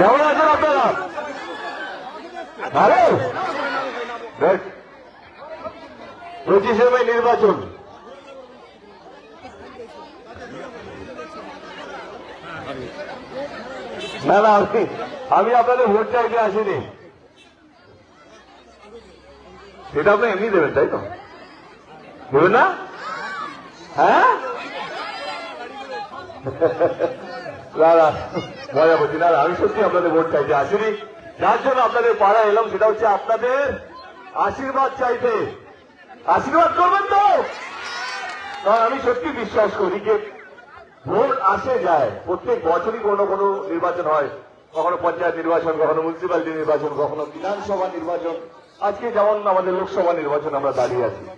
কেমন আছেন আপনারা? ভালো? পঁচিশে মে নির্বাচন। না না, আমি আমি আপনাদের ভোট চাইতে আসিনি। সেটা আপনি এমনি দেবেন, তাই তো? দেবেন না? হ্যাঁ? না না। মজা আমি সত্যি আপনাদের ভোট চাইতে আসিনি। যার জন্য আপনাদের পাড়া এলাম, সেটা হচ্ছে আপনাদের আশীর্বাদ চাইতে। আশীর্বাদ করবেন তো? কারণ আমি সত্যি বিশ্বাস করি যে ভোট আসে যায়। প্রত্যেক বছরই কোনো কোনো নির্বাচন হয়। কখনো পঞ্চায়েত নির্বাচন, কখনো মিউনিসিপ্যালিটি নির্বাচন, কখনো বিধানসভা নির্বাচন। আজকে যেমন আমাদের লোকসভা নির্বাচন আমরা দাঁড়িয়ে আছি।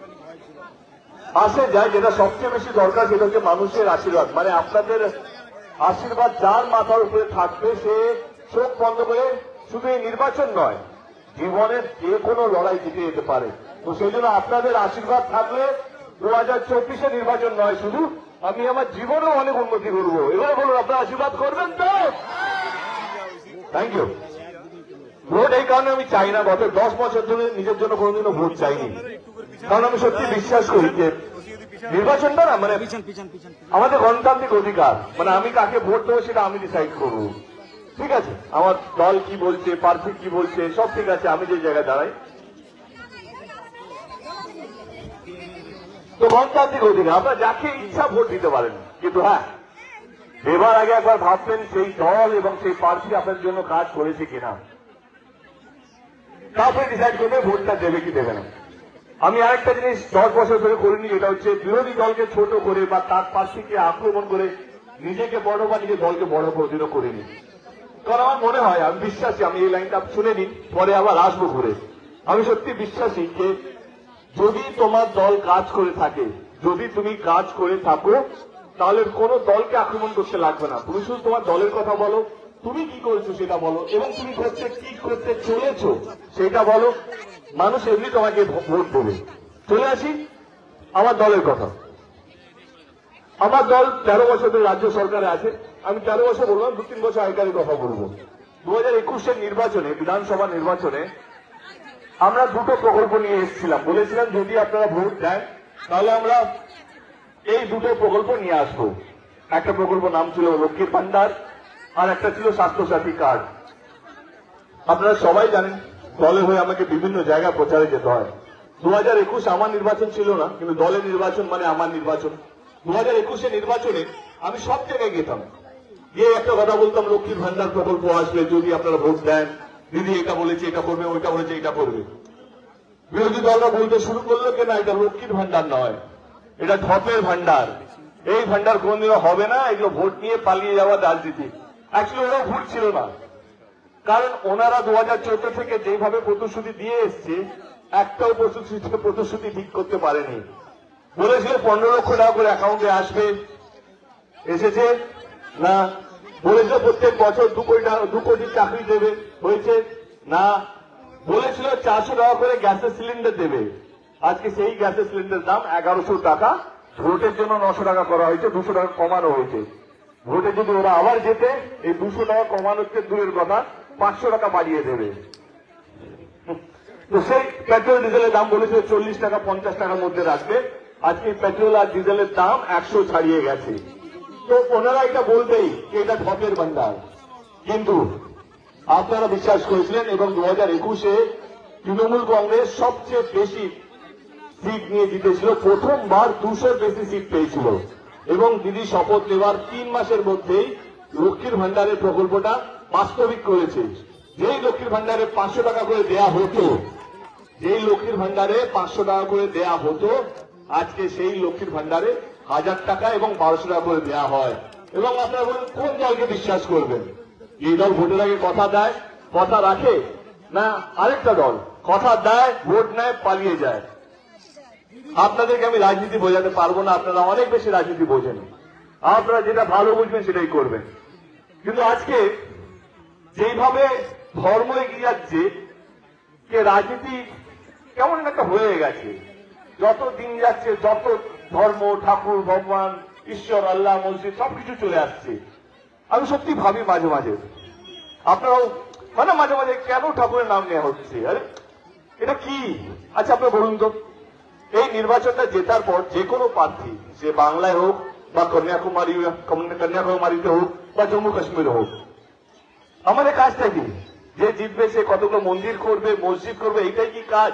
আসে যায়, যেটা সবচেয়ে বেশি দরকার সেটা হচ্ছে মানুষের আশীর্বাদ। মানে আপনাদের আশীর্বাদ যার মাথার উপরে থাকবে, সে চোখ বন্ধ করে শুধু এই নির্বাচন নয়, জীবনের যে কোনো লড়াই জিতে যেতে পারে। তো সেই জন্য আপনাদের আশীর্বাদ থাকলে দু হাজার চব্বিশে নির্বাচন নয় শুধু, আমি আমার জীবনেও অনেক উন্নতি করব। এবার বলুন, আপনারা আশীর্বাদ করবেন তো? থ্যাংক ইউ ভোট এই কারণে আমি চাই না, গত দশ বছর ধরে নিজের জন্য কোনোদিনও ভোট চাইনি। কারণ আমি সত্যি বিশ্বাস করি যে নির্বাচনটা না মানে আমাদের গণতান্ত্রিক অধিকার। মানে আমি কাকে ভোট দেবো সেটা আমি ডিসাইড করব। ঠিক আছে? আমার দল কি বলছে প্রার্থী কি বলছে সব ঠিক আছে আমি যে জায়গায় দাঁড়াই। তো গণতান্ত্রিক অধিকার আপনারা যাকে ইচ্ছা ভোট দিতে পারেন। কিন্তু হ্যাঁ এবার আগে একবার ভাববেন সেই দল এবং সেই প্রার্থী আপনার জন্য কাজ করেছে কিনা। তারপরে ডিসাইড করবে ভোটটা দেবে কি দেবে না। আমি আরেকটা জিনিস দশ বছর ধরে করিনি যেটা হচ্ছে বিরোধী দলকে ছোট করে বা তার প্রার্থীকে আক্রমণ করে নিজেকে বড় বা নিজের দলকে বড় কোনোদিনও করিনি। কারণ আমার মনে হয়, আমি বিশ্বাসী, আমি এই লাইনটা শুনে নিন, পরে আবার আসব ঘুরে। আমি সত্যি বিশ্বাসী যে যদি তোমার দল কাজ করে থাকে, যদি তুমি কাজ করে থাকো, তাহলে কোনো দলকে আক্রমণ করতে লাগবে না। তুমি শুধু তোমার দলের কথা বলো তুমি কি করেছ সেটা বলো। এবং তুমি করতে কি করতে চলেছো সেটা বলো। মানুষ এমনি তোমাকে ভোট দেবে। চলে আসি আমার দলের কথা। আমার দল তেরো বছর ধরে রাজ্য সরকারে আছে। আমি তেরো বছর বললাম দু তিন বছর আগেকারের কথা বলব। দু হাজার একুশের নির্বাচনে, বিধানসভা নির্বাচনে, আমরা দুটো প্রকল্প নিয়ে এসেছিলাম। বলেছিলাম যদি আপনারা ভোট দেন, তাহলে আমরা এই দুটো প্রকল্প নিয়ে আসব। একটা প্রকল্প নাম ছিল লক্ষ্মীর ভান্ডার আর একটা ছিল স্বাস্থ্যসাথী কার্ড। আপনারা সবাই জানেন, দলে হয়ে আমাকে বিভিন্ন জায়গায় প্রচারে যেতে হয়। দু হাজার একুশ আমার নির্বাচন ছিল না, কিন্তু দলের নির্বাচন মানে আমার নির্বাচন। দু হাজার একুশে নির্বাচনে আমি সব জায়গায় গেতাম। গিয়ে একটা কথা বলতাম, লক্ষ্মীর ভান্ডার প্রকল্প আসলে যদি আপনারা ভোট দেন, দিদি এটা বলেছে, এটা করবে, ওইটা বলেছে, এটা করবে। বিরোধী দলরা বলতে শুরু করল, কেনা এটা লক্ষ্মীর ভান্ডার নয়, এটা ঢপের ভান্ডার। এই ভান্ডার কোনদিনও হবে না, এগুলো ভোট নিয়ে পালিয়ে যাওয়া রাজনীতি। অ্যাকচুয়ালি ওরা ভোট ছিল না। কারণ ওনারা দু হাজার চোদ্দ থেকে যেভাবে প্রতিশ্রুতি দিয়ে এসছে, একটাও প্রতিশ্রুতি ঠিক করতে পারেনি। বলেছিল পনেরো লক্ষ টাকা করে অ্যাকাউন্টে আসবে। এসেছে? না। বলেছিল প্রত্যেক বছর দু কোটি দু কোটি চাকরি দেবে। হয়েছে? না। বলেছিল চারশো টাকা করে গ্যাসের সিলিন্ডার দেবে। আজকে সেই গ্যাসের সিলিন্ডার দাম এগারোশো টাকা। ভোটের জন্য নশো টাকা করা হয়েছে, দুশো টাকা কমানো হয়েছে। ভোটে যদি ওরা আবার যেতে এই দুশো টাকা কমানোর চেয়ে দূরের কথা, পাঁচশো টাকা বাড়িয়ে দেবে। তো সেই পেট্রোল ডিজেলের দাম বলেছিল চল্লিশ টাকা, পঞ্চাশ টাকার মধ্যে রাখবে। আজকে পেট্রোল আর ডিজেলের দাম একশো ছাড়িয়ে গেছে। তো ওনারা এটা বলবেই যে এটা ঢপের ভান্ডার। কিন্তু আপনারা বিশ্বাস করেছিলেন এবং দু হাজার একুশে তৃণমূল কংগ্রেস সবচেয়ে বেশি সিট নিয়ে জিতেছিল, প্রথমবার দুশোর বেশি সিট পেয়েছিল। এবং দিদি শপথ নেওয়ার তিন মাসের মধ্যেই লক্ষ্মীর ভান্ডারের প্রকল্পটা বাস্তবিক করেছে। যেই লক্ষ্মীর ভান্ডারে পাঁচশো টাকা করে দেয়া হতো, যেই লক্ষ্মীর ভান্ডারে পাঁচশো টাকা করে দেয়া হতো, আজকে সেই লক্ষ্মীর ভান্ডারে হাজার টাকা এবং বারোশো টাকা করে দেয়া হয়। এবং আপনারা বলুন, কোন দলকে বিশ্বাস করবেন? এই দল ভোটের আগে কথা দেয়, কথা রাখে, না আরেকটা দল? কথা দেয়, ভোট নেয়, পালিয়ে যায়। আপনাদেরকে আমি রাজনীতি বোঝাতে পারব না, আপনারা অনেক বেশি রাজনীতি বোঝেন। আপনারা যেটা ভালো বুঝবেন সেটাই করবেন। কিন্তু আজকে যেইভাবে ধর্ম এগিয়ে যাচ্ছে যে রাজনীতি কেমন একটা হয়ে গেছে। যত দিন যাচ্ছে, যত ধর্ম, ঠাকুর, ভগবান, ঈশ্বর, আল্লাহ, মসজিদ, সবকিছু চলে আসছে। আমি সত্যি ভাবি মাঝে মাঝে, আপনারাও মানে মাঝে মাঝে কেন ঠাকুরের নাম নেওয়া হচ্ছে? আরে, এটা কি? আচ্ছা আপনারা বলুন তো। এই নির্বাচনটা জেতার পর যে কোনো প্রার্থী, সে বাংলায় হোক বা কন্যাকুমারী কন্যাকুমারীতে হোক বা জম্মু কাশ্মীরে হোক। আমাদের কাজটা কি? যে জিতবে সে কতগুলো মন্দির করবে, মসজিদ করবে, এইটাই কি কাজ?